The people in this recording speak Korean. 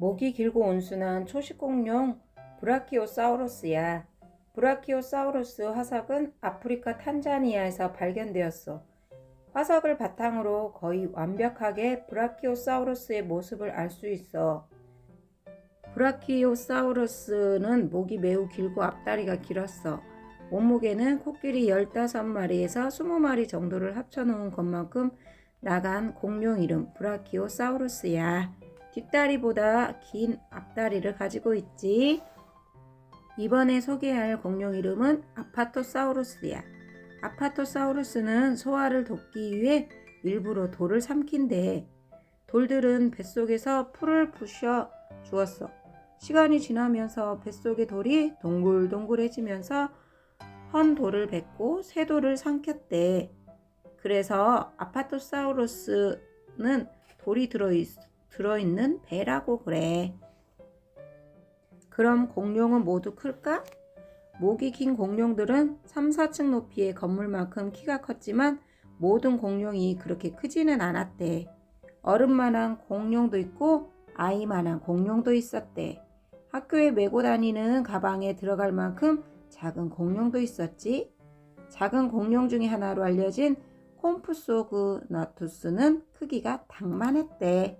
목이 길고 온순한 초식공룡 브라키오사우루스야. 브라키오사우루스 화석은 아프리카 탄자니아에서 발견되었어. 화석을 바탕으로 거의 완벽하게 브라키오사우루스의 모습을 알 수 있어. 브라키오사우루스는 목이 매우 길고 앞다리가 길었어. 몸무게는 코끼리 15마리에서 20마리 정도를 합쳐놓은 것만큼 나간 공룡 이름 브라키오사우루스야. 뒷다리보다 긴 앞다리를 가지고 있지. 이번에 소개할 공룡 이름은 아파토사우루스야. 아파토사우루스는 소화를 돕기 위해 일부러 돌을 삼킨대. 돌들은 뱃속에서 풀을 부셔 주었어. 시간이 지나면서 뱃속의 돌이 동글동글해지면서 헌 돌을 뱉고 새 돌을 삼켰대. 그래서 아파토사우루스는 돌이 들어있, 들어있는 배라고 그래. 그럼 공룡은 모두 클까? 목이 긴 공룡들은 3, 4층 높이의 건물만큼 키가 컸지만 모든 공룡이 그렇게 크지는 않았대. 어른만한 공룡도 있고 아이만한 공룡도 있었대. 학교에 메고 다니는 가방에 들어갈 만큼 작은 공룡도 있었지. 작은 공룡 중에 하나로 알려진 콤프소그나투스는 크기가 당만했대.